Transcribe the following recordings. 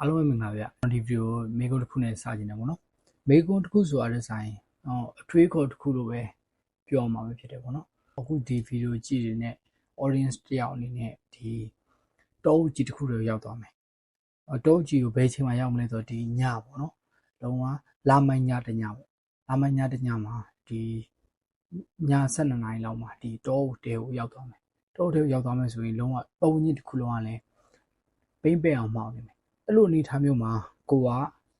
အားလုံးပဲမင်္ဂလာပါဗျကျွန်တော်ဒီဗီဒီယိုမေကွန်းတစ်ခုနဲ့စကြည့်နေပါတော့မေကွန်းတစ်ခုဆိုရတဲ့ဆိုင်ဟောအထွေးခေါ်တစ်ခုလိုပဲပြောမှာပဲဖြစ်တယ်ပေါ့နော်အခုဒီဗီဒီယိုကြည့်နေတဲ့ audience တယောက်အနေနဲ့ဒီတောအုပ်ကြီးတစ်ခုလိုရောက်သွားမယ်တောအုပ်ကြီးကိုဘယ်ချိန်မှရောက်မလဲဆိုတော့ဒီညပေါ့နော်လုံးဝလာမိုင်းညတညပေါ့လာမိုင်းညတညမှာဒီည7နာရီလောက်မှာဒီတောအုပ်တဲကိုရောက်သွားမယ်တောအုပ်တဲကိုရောက်သွားမယ်ဆိုရင်လုံးဝပုံကြီးတစ်ခုလုံးကလည်းပိမ့်ပဲအောင်မှောက်နေမယ် အဲ့လိုအနေထားမျိုးမှာကိုက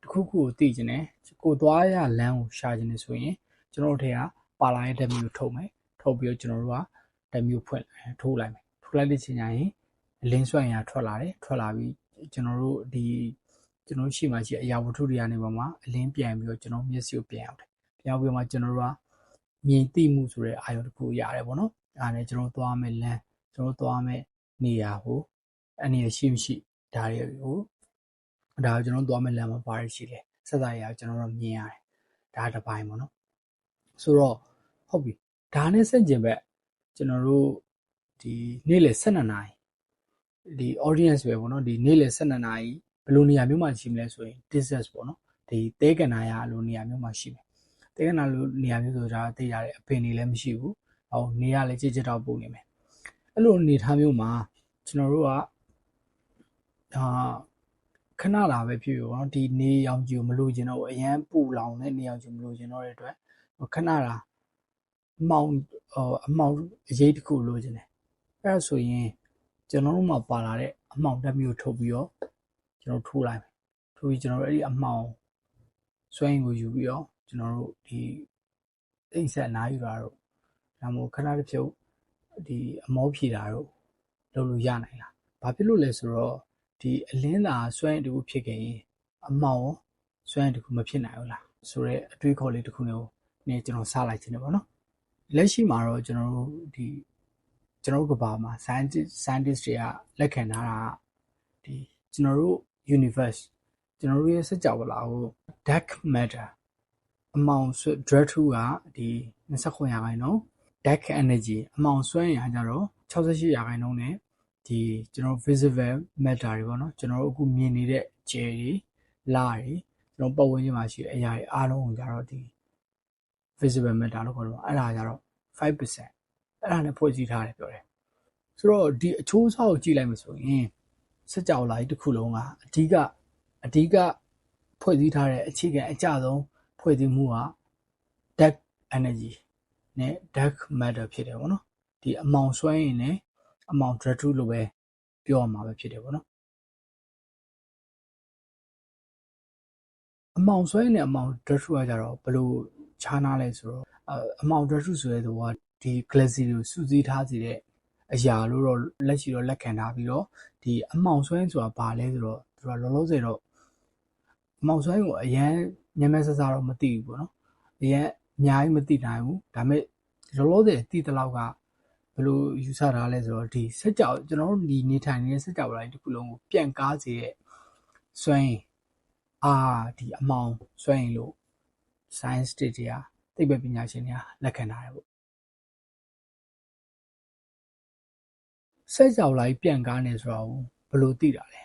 တခုခုကိုသိကျင်တယ်ကိုသွားရလမ်းကိုရှာကျင်နေဆိုရင်ကျွန်တော်တို့ထဲကပါလာတဲ့ဓာတ်မျိုးထုတ်မယ်ထုတ်ပြီးတော့ကျွန်တော်တို့ကဓာတ်မျိုးဖွင့်ထိုးလိုက်မယ်ထိုးလိုက်တဲ့ချိန်ကျရင်အလင်းဆွဲရထွက်လာတယ်ထွက်လာပြီးကျွန်တော်တို့ဒီကျွန်တော်ရှိမှရှိအရာဝတ္ထုတွေကနေပေါ်မှာအလင်းပြန်ပြီးတော့ကျွန်တော်မျက်စိကိုပြန်အောင်တယ်ပြန်အောင်ပြီးမှကျွန်တော်တို့ကမြင်သိမှုဆိုတဲ့အာရုံတစ်ခုရတယ်ပေါ့နော်အဲဒါနဲ့ကျွန်တော်သွားမယ်လမ်းကျွန်တော်သွားမယ်နေရာကိုအနေရရှိမရှိဒါတွေကို ဒါကိုကျွန်တော်သွားမဲ့လမ်းမှာဘာတွေရှိလဲဆက်စားရကျွန်တော်တို့မြင်ရတယ်ဒါတစ်ပိုင်းပေါ့နော်ဆိုတော့ဟုတ်ပြီဒါနဲ့ဆက်ကျင်ဘက်ကျွန်တော်တို့ဒီနေ့လယ်12နာရီဒီ audience ပဲပေါ့နော်ဒီနေ့လယ်12နာရီဘယ်လိုနေရာမျိုးမှာရှိမလဲဆိုရင် distance ပေါ့နော်ဒီတဲကနာရလိုနေရာမျိုးမှာရှိမယ်တဲကနာလိုနေရာမျိုးဆိုဒါသိရတယ်အပင်တွေလည်းမရှိဘူးဟောနေရလည်းကြည်ကြတော့ပုံနေမယ်အဲ့လိုအနေထားမျိုးမှာကျွန်တော်တို့ကအာ ခဏလာပဲဖြစ်ဖြစ်ပေါ့နော်ဒီနေရောင်ကြီးကိုမလိုချင်တော့ဘူးအရန်ပူလောင်တဲ့နေရောင်ကြီးမလိုချင်တော့တဲ့အတွက်ခဏလာအမောင်အမောင်အရေးတစ်ခုလိုချင်တယ်အဲ့ဒါဆိုရင်ကျွန်တော်တို့မှာပါလာတဲ့အမောင်တစ်မျိုးထုတ်ပြီးတော့ကျွန်တော်ထိုးလိုက်မယ်ထိုးပြီးကျွန်တော်တို့အဲ့ဒီအမောင်စွဲရင်ကိုယူပြီးတော့ကျွန်တော်တို့ဒီအိမ်ဆက်နားယူတာတော့ဒါမှမဟုတ်ခဏတစ်ဖြုတ်ဒီအမောဖြေတာတော့လုပ်လို့ရနိုင်လားဘာဖြစ်လို့လဲဆိုတော့ ဒီအလင်းသာစွမ်းရည်တခုဖြစ်ခဲ့ရင်အမောင်စွမ်းရည်တခုမဖြစ်နိုင်ဘူးလားဆိုတော့အတွေးခေါ်လေးတခုမျိုးနဲ့ကျွန်တော်စလိုက်ခြင်းတယ်ပေါ့နော်လက်ရှိမှာတော့ကျွန်တော်တို့ဒီကျွန်တော်တို့ကဘာမှာ scientist scientist တွေကလက်ခံထားတာဒီကျွန်တော်တို့ universe ကျွန်တော်တို့ရဲ့စကြဝဠာကို dark matter အမောင်ဆွ drug 2ကဒီ29ရာခိုင်နှုန်း dark energy အမောင်စွမ်းရည်ကကြတော့68ရာခိုင်နှုန်းနဲ့ ဒီကျွန်တော် visible matter တွေပေါ့နော်ကျွန်တော်တို့အခုမြင်နေတဲ့ကျယ်တွေလာတွေကျွန်တော်ပတ်ဝန်းကျင်မှာရှိတဲ့အရာတွေအားလုံးကိုကြတော့ဒီ visible matter လို့ခေါ်တော့အဲ့ဒါကြတော့5%အဲ့ဒါနဲ့ဖွဲ့စည်းထားတယ်ပြောတယ်ဆိုတော့ဒီအချိုးအစားကိုကြည့်လိုက်မှဆိုရင်စကြဝဠာကြီးတစ်ခုလုံးကအဓိကအဓိကဖွဲ့စည်းထားတဲ့အခြေခံအကြဆုံးဖွဲ့စည်းမှုက dark energy နဲ့ dark matter ဖြစ်တယ်ပေါ့နော်ဒီအမောင်ဆွဲရင်လည်း အမောင် drug လို့ပဲ ပြောရမှာပဲဖြစ်တယ်ပေါ့နော် အမောင်ဆွဲနဲ့ အမောင် drug ကကြတော့ဘလို့ခြားနာလဲဆိုတော့ အမောင် drug ဆိုတဲ့သူကဒီ glassy ကိုစူးစီးထားစီတဲ့အရာလို့တော့ လက်ရှိတော့ လက်ခံထားပြီးတော့ ဒီအမောင်ဆွဲဆိုတာ ဘာလဲဆိုတော့ သူက လောလောဆယ်တော့ အမောင်ဆွဲကို အရန်ညမဲဆဆတော့ မသိဘူးပေါ့နော် အရန်အများကြီး မသိနိုင်ဘူး ဒါပေမဲ့ လောလောဆယ် သိတဲ့လောက်က ဘယ်လိုယူဆထားလဲဆိုတော့ဒီစက်ကြောက်ကျွန်တော်တို့ဒီနေထိုင်နေတဲ့စက်ကြောက်လိုက်တစ်ခုလုံးကိုပြန်ကားစေတဲ့စွမ်းရင်အာဒီအမောင်စွမ်းရင်လို့ science တွေတွေကသိပ္ပံပညာရှင်တွေကလက်ခံထားတယ်ပေါ့စက်ကြောက်လိုက်ပြန်ကားနေဆိုတော့ဘယ်လိုသိတာလဲ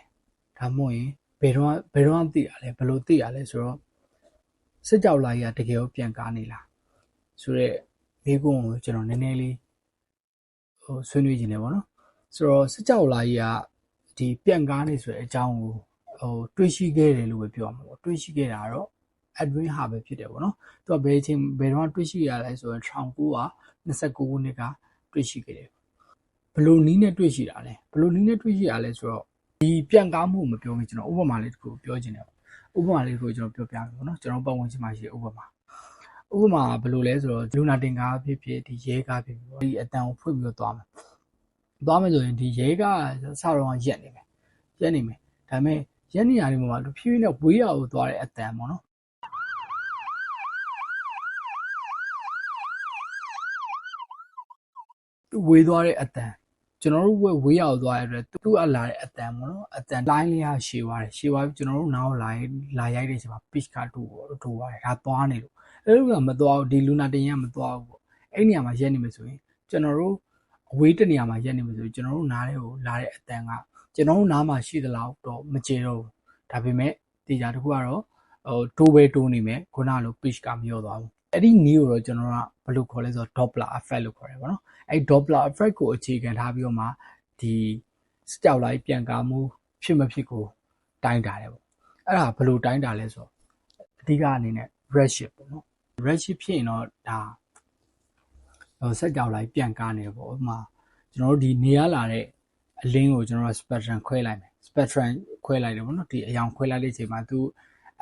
ဒါမှမဟုတ်ရင်ဘယ်တော့ဘယ်တော့သိတာလဲဘယ်လိုသိရလဲဆိုတော့စက်ကြောက်လိုက်ရတကယ်ကိုပြန်ကားနေလားဆိုတော့မိကုန်းကိုကျွန်တော်နည်းနည်းလေးဟို ဆွေးနွေးခြင်းတယ်ပေါ့နော်ဆိုတော့စစ်ကြောလာကြီးကဒီပြန့်ကားနေဆိုတဲ့အကြောင်းကိုဟိုတွေးရှိခဲ့တယ်လို့ပဲပြောမှာပေါ့တွေးရှိခဲ့တာတော့ Edwin ဟာပဲဖြစ်တယ်ပေါ့နော်သူကဘယ်ချင်းဘယ်တော့တွေးရှိရလဲဆိုရင်1929ခုနှစ်ကတွေးရှိခဲ့တယ်ဘလို့နီးနဲ့တွေ့ရှိတာလဲဘလို့နီးနဲ့တွေ့ရှိရလဲဆိုတော့ဒီပြန့်ကားမှုမပြောရင်ကျွန်တော်ဥပမာလေးတစ်ခုပြောချင်တယ်ဥပမာလေးကိုကျွန်တော်ပြောပြမယ်ပေါ့နော်ကျွန်တော်ပတ်ဝန်းကျင်မှာရှိတဲ့ဥပမာ ဥပမာဘယ်လိုလဲဆိုတော့လူနာတင်ကားဖြစ်ဖြစ်ဒီရဲကားဖြစ်ဖြစ်ဒီအတန်ကိုဖွင့်ပြီးတော့သွားမယ်သွားမယ်ဆိုရင်ဒီရဲကားစတော့ရက်နေမယ်ရက်နေမယ်ဒါပေမဲ့ရက်နေရတယ်မှာလူဖြည်းဖြည်းနဲ့ဝေးရကိုသွားတဲ့အတန်ပေါ့နော်ဝေးသွားတဲ့အတန် ကျွန်တော်တို့ဝေးရအောင်သွားရတဲ့သူ့အလာတဲ့အတန်ပေါ့နော်အတန်လိုင်းလေးကရှည်သွားတယ်ရှည်သွားပြီးကျွန်တော်တို့နောက်လာလာရိုက်တဲ့အချိန်မှာ pitch ကတူပေါ့တူသွားတယ်ဒါသွားနေလို့အဲ့လိုကမသွားဘူးဒီလူနာတင်ရမသွားဘူးပေါ့အဲ့နေရာမှာရက်နေမယ်ဆိုရင်ကျွန်တော်တို့အဝေးတနေရာမှာရက်နေမယ်ဆိုရင်ကျွန်တော်တို့နားထဲကိုလာတဲ့အတန်ကကျွန်တော်တို့နားမှာရှိသလောက်တော့မကျေတော့ဘူးဒါပေမဲ့တေချာတစ်ခုကတော့ဟိုတိုးပဲတိုးနေမယ်ခုနလို pitch ကမလျော့သွားဘူး အဲ့ဒီနီးကိုတော့ကျွန်တော်ကဘယ်လိုခေါ်လဲဆိုတော့ Doppler effect လို့ခေါ်တယ်ပေါ့နော်အဲ့ Doppler effect ကိုအခြေခံထားပြီးတော့မှဒီစကြောက်လိုက်ပြန်ကားမှုဖြစ်မဖြစ်ကိုတိုင်းတာတယ်ပေါ့အဲ့ဒါဘယ်လိုတိုင်းတာလဲဆိုတော့အဓိကအနေနဲ့ redshift ပေါ့နော် redshift ဖြစ်ရင်တော့ဒါဟိုစက်ကြောက်လိုက်ပြန်ကားနေတယ်ပေါ့ဥပမာကျွန်တော်တို့ဒီနေရလာတဲ့အလင်းကိုကျွန်တော်တို့ spectrum ခွဲလိုက်မယ် spectrum ခွဲလိုက်တယ်ပေါ့နော်ဒီအယောင်ခွဲလိုက်တဲ့အချိန်မှာသူ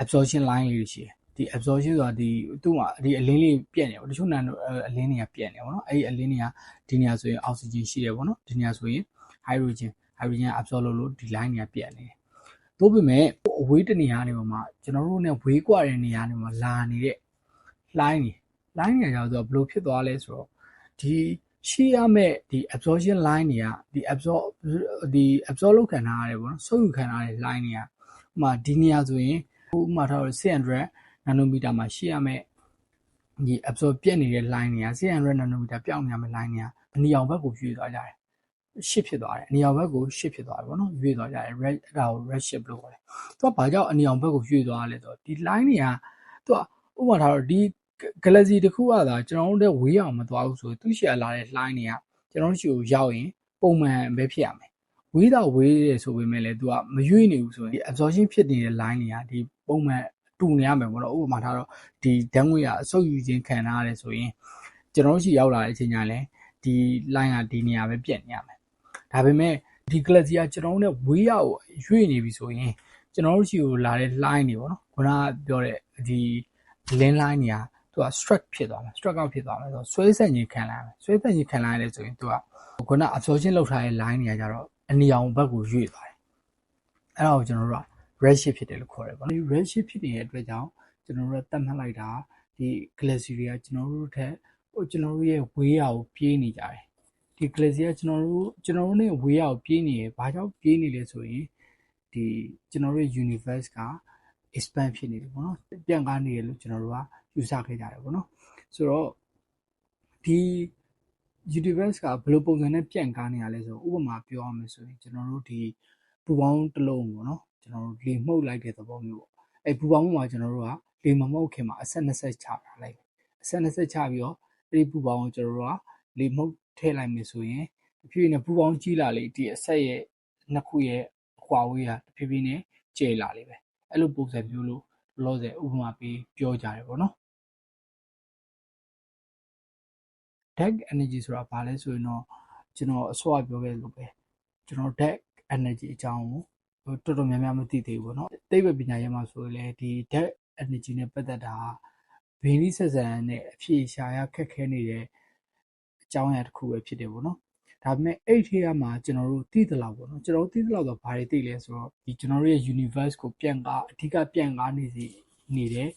absorption line လေးရှိတယ် ဒီ absorption ဆိုတာဒီသူ့မှာဒီအလင်းလေးပြက်နေပေါ့တချို့နန်အလင်းတွေကပြက်နေပေါ့နော်အဲ့ဒီအလင်းတွေကဒီနေရာဆိုရင် oxygen ရှိတယ်ပေါ့နော်ဒီနေရာဆိုရင် hydrogen hydrogen absorb လုပ်လို့ဒီ line တွေကပြက်နေတယ်တို့ပေမဲ့အဝေးတနေရာနေပေါ်မှာကျွန်တော်တို့ ਨੇ ဝေးကွာတဲ့နေရာနေမှာလာနေတဲ့ line တွေ line တွေကြောင့်ဆိုတော့ဘယ်လိုဖြစ်သွားလဲဆိုတော့ဒီရှိရမဲ့ဒီ absorption line တွေကဒီ absorb ဒီ absorb လုပ်ခံထားရတယ်ပေါ့နော်ဆုပ်ယူခံထားတဲ့ line တွေကဥမာဒီနေရာဆိုရင်ဥမာထားရ600 nanometer မှာရှိရမဲ့ဒီ absorb ပြက်နေတဲ့ line တွေက600 nanometer ပြောင်းနေရမယ့် line တွေကအနီရောင်ဘက်ကိုရွေ့သွားကြတယ်ရှစ်ဖြစ်သွားတယ်အနီရောင်ဘက်ကိုရှစ်ဖြစ်သွားတယ်ပေါ့နော်ရွေ့သွားကြတယ် red အဲ့ဒါကို red shift လို့ခေါ်တယ်သူကဘာကြောင့်အနီရောင်ဘက်ကိုရွေ့သွားလဲဆိုတော့ဒီ line တွေကသူကဥပမာထားတော့ဒီ galaxy တစ်ခုကသာကျွန်တော်တို့ဝေးအောင်မသွားဘူးဆိုရင်သူ့ရှယ်လာတဲ့ line တွေကကျွန်တော်တို့ရှိကိုရောက်ရင်ပုံမှန်ပဲဖြစ်ရမယ်ဝေးတော့ဝေးတယ်ဆိုပေမဲ့လည်း तू ကမရွေ့နေဘူးဆိုရင်ဒီ absorption ဖြစ်နေတဲ့ line တွေကဒီပုံမှန် တူနေရမယ်ပေါ့နော်ဥပမာထားတော့ဒီဓာတ်ငွေ့ကအဆုတ်ယူခြင်းခံထားရတယ်ဆိုရင်ကျွန်တော်တို့ရှိရောက်လာတဲ့အချိန်ကျရင်လည်းဒီ line ကဒီနေရာပဲပြတ်နေရမယ်ဒါပေမဲ့ဒီ galaxy ကကျွန်တော်တို့ ਨੇ ဝေးရောက်ရွေ့နေပြီဆိုရင်ကျွန်တော်တို့ရှိကိုလာတဲ့ line တွေပေါ့နော်ခုနကပြောတဲ့ဒီ link line တွေကသူက struck ဖြစ်သွားမယ် struck out ဖြစ်သွားမယ်ဆိုတော့ဆွဲဆက်ခြင်းခံလာရမယ်ဆွဲဆက်ခြင်းခံလာရတယ်ဆိုရင်သူကခုန absorption လုပ်ထားတဲ့ line တွေကကြတော့အနီရောင်ဘက်ကိုရွေ့သွားတယ်အဲ့ဒါကိုကျွန်တော်တို့က red shift ဖြစ်တယ်လို့ခေါ်တယ်ပေါ့နော် red shift ဖြစ်နေတဲ့အတွက်ကြောင့်ကျွန်တော်တို့ကတတ်မှတ်လိုက်တာဒီ galaxy တွေကကျွန်တော်တို့ထက်ဟိုကျွန်တော်တို့ရဲ့ဝေးရာကိုပြေးနေကြတယ်ဒီ galaxy ကကျွန်တော်တို့ကျွန်တော်တို့ ਨੇ ဝေးရာကိုပြေးနေရဘာကြောင့်ပြေးနေလဲဆိုရင်ဒီကျွန်တော်တို့ universe က expand ဖြစ်နေတယ်ပေါ့နော်ပြန်ကားနေတယ်လို့ကျွန်တော်တို့ကယူဆခဲ့ကြတယ်ပေါ့နော်ဆိုတော့ဒီ universe ကဘယ်လိုပုံစံနဲ့ပြန်ကားနေရလဲဆိုတော့ဥပမာပြောရမယ်ဆိုရင်ကျွန်တော်တို့ဒီပူပေါင်းတစ်လုံးပေါ့နော် ကျွန်တော်တို့လေမှုတ်လိုက်တဲ့သဘောမျိုးပေါ့အဲပူပေါင်းမှာကျွန်တော်တို့ကလေမမှုတ်ခင်မှာအဆက်20ချထားလိုက်အဆက်20ချပြီးတော့အဲဒီပူပေါင်းကိုကျွန်တော်တို့ကလေမှုတ်ထည့်လိုက်မယ်ဆိုရင်တဖြည်းဖြည်းနဲ့ပူပေါင်းကြီးလာလေဒီအဆက်ရဲ့နှစ်ခုရဲ့အကွာဝေးကတဖြည်းဖြည်းနဲ့ကျဲလာလေပဲအဲ့လိုပုံစံမျိုးလို့လောဆယ်ဥပမာပေးပြောကြတယ်ပေါ့နော် deck energy ဆိုတာဘာလဲဆိုရင်တော့ကျွန်တော်အစောကပြောခဲ့လို့ပဲကျွန်တော် deck energy အကြောင်းကို တော်တော်များများမသိသေးဘူးပေါ့နော်သိပ္ပံပညာရေးမှာဆိုရင်လည်းဒီ deck energy နဲ့ပတ်သက်တာဘင်းလိဆက်ဆံနဲ့အဖြေရှာရခက်ခဲနေတဲ့အကြောင်းအရာတစ်ခုပဲဖြစ်တယ်ပေါ့နော်ဒါပေမဲ့အဲ့ဒီထဲမှာကျွန်တော်တို့သိသလောက်ပေါ့နော်ကျွန်တော်တို့သိသလောက်တော့ဘာတွေသိလဲဆိုတော့ဒီကျွန်တော်တို့ရဲ့ universe ကိုပြန်ကားအဓိကပြန်ကားနေစီနေတဲ့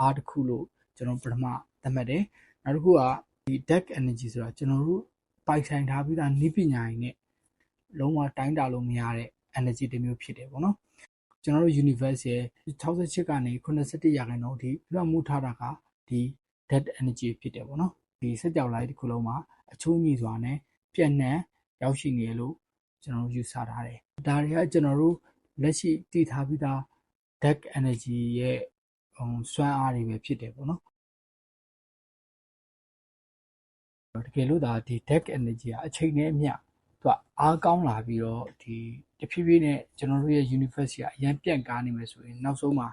အားတစ်ခုလို့ကျွန်တော်ပထမသတ်မှတ်တယ်နောက်တစ်ခုကဒီ deck energy ဆိုတာကျွန်တော်တို့ပိုက်ဆိုင်ထားပြီးသားနည်းပညာတွေနဲ့လုံးဝတိုင်းတာလို့မရတဲ့ energy တစ်မျိုးဖြစ်တယ်ပေါ့နော်ကျွန်တော်တို့ universe ရဲ့68ကနေ81ရာခိုင်နှုန်းအထိလွှမ်းမိုးထားတာကဒီ dead energy ဖြစ်တယ်ပေါ့နော်ဒီစက်ကြောက်လိုက်တစ်ခုလုံးမှာအချိုးညီစွာနဲ့ပြန့်နှံ့ရောက်ရှိနေလို့ကျွန်တော်တို့ယူဆထားတယ်ဒါတွေကကျွန်တော်တို့လက်ရှိတည်ထားပြီးသား deck energy ရဲ့စွမ်းအားတွေပဲဖြစ်တယ်ပေါ့နော်တကယ်လို့ဒါဒီ deck energy ကအချိန်နဲ့အမျှသူကအားကောင်းလာပြီးတော့ဒီ တဖြည်းဖြည်းနဲ့ကျွန်တော်တို့ရဲ့ universe ကအရင်ပြန့်ကားနေမယ်ဆိုရင်နောက်ဆုံးမှာ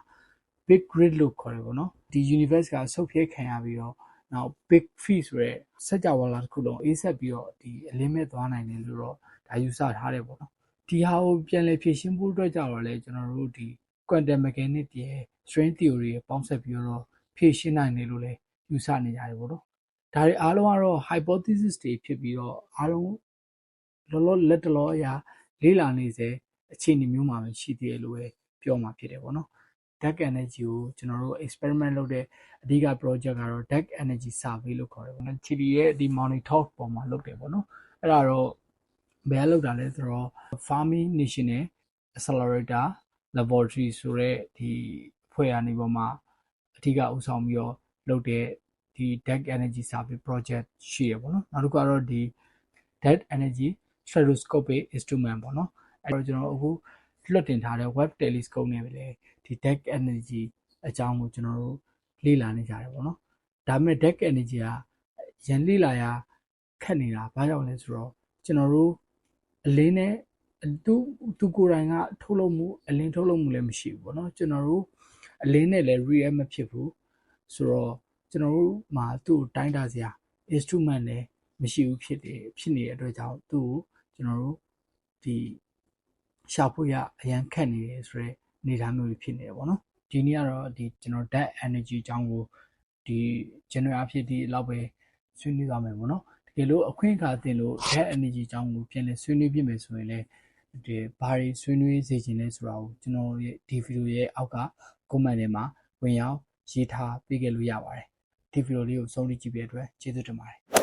big grid လို့ခေါ်တယ်ပေါ့နော်ဒီ universe ကဆုတ်ဖြဲခံရပြီးတော့နောက် big fish ဆိုရဲစက်ကြဝဠာတစ်ခုလုံးအေးဆက်ပြီးတော့ဒီအလင်းမဲ့သွားနိုင်တယ်လို့တော့ဒါယူဆထားတယ်ပေါ့နော်ဒီဟာကိုပြန်လည်ဖြည့်ရှင်းဖို့အတွက်ကြတော့လေကျွန်တော်တို့ဒီ quantum mechanics ရဲ့ string theory ရဲ့ပေါင်းစပ်ပြီးတော့ဖြည့်ရှင်းနိုင်တယ်လို့လည်းယူဆနေကြတယ်ပေါ့နော်ဒါတွေအားလုံးကတော့ hypothesis တွေဖြစ်ပြီးတော့အားလုံးလောလောလက်တလောအရာ လေ့လာနေစေအခြေအနေမျိုးမှာပဲရှိသေးတယ်လို့ပဲပြောမှာဖြစ်တယ်ပေါ့နော် dark energy ကိုကျွန်တော်တို့ experiment လုပ်တဲ့အဓိက project ကတော့ dark energy survey လို့ခေါ်တယ်ပေါ့နော် TD ရဲ့ဒီ monitor ပေါ်မှာလုပ်တယ်ပေါ့နော်အဲ့ဒါတော့ဘယ်လောက်တာလဲဆိုတော့ Fermi National Accelerator Laboratory ဆိုတဲ့ဒီအဖွဲ့အနေပေါ်မှာအထူးအဦးဆောင်ပြီးတော့လုပ်တဲ့ဒီ dark energy survey project ရှိရပေါ့နော်နောက်တစ်ခုကတော့ဒီ dark energy stereoscopic instrument ပေါ့နော်အဲ့တော့ကျွန်တော်အခုလွှတ်တင်ထားတဲ့ web telescope နဲ့ပဲလေဒီ dark energy အကြောင်းကိုကျွန်တော်တို့လေ့လာနေကြတယ်ပေါ့နော်ဒါပေမဲ့ dark energy ကရန်လေ့လာရခက်နေတာဘာကြောင့်လဲဆိုတော့ကျွန်တော်တို့အလင်းနဲ့သူသူကိုယ်တိုင်ကထုတ်လုပ်မှုအလင်းထုတ်လုပ်မှုလည်းမရှိဘူးပေါ့နော်ကျွန်တော်တို့အလင်းနဲ့လည်း react မဖြစ်ဘူးဆိုတော့ကျွန်တော်တို့မှာသူ့ကိုတိုင်းတာစရာ instrument လည်းမရှိဘူးဖြစ်တယ်ဖြစ်နေတဲ့အတွက်ကြောင့်သူ့ကို ကျွန်တော်တို့ဒီရှာဖွေရအရန်ခက်နေတယ်ဆိုတော့အနေအထားမျိုးဖြစ်နေတယ်ပေါ့နော်ဒီနေ့ကတော့ဒီကျွန်တော် dead energy အကြောင်းကိုဒီ general အဖြစ်ဒီလောက်ပဲဆွေးနွေးသွားမယ်ပေါ့နော်တကယ်လို့အခွင့်အခါတင်လို့ dead energy အကြောင်းကိုပြန်လည်ဆွေးနွေးပြမယ်ဆိုရင်လည်းဒီဘာတွေဆွေးနွေးစေချင်လဲဆိုတာကိုကျွန်တော်ရဲ့ဒီဗီဒီယိုရဲ့အောက်က comment ထဲမှာဝင်ရောက်ရေးထားပေးခဲ့လို့ရပါတယ်ဒီဗီဒီယိုလေးကိုဆုံးဖြတ်ကြည့်ပြတဲ့အတွက်ကျေးဇူးတင်ပါတယ်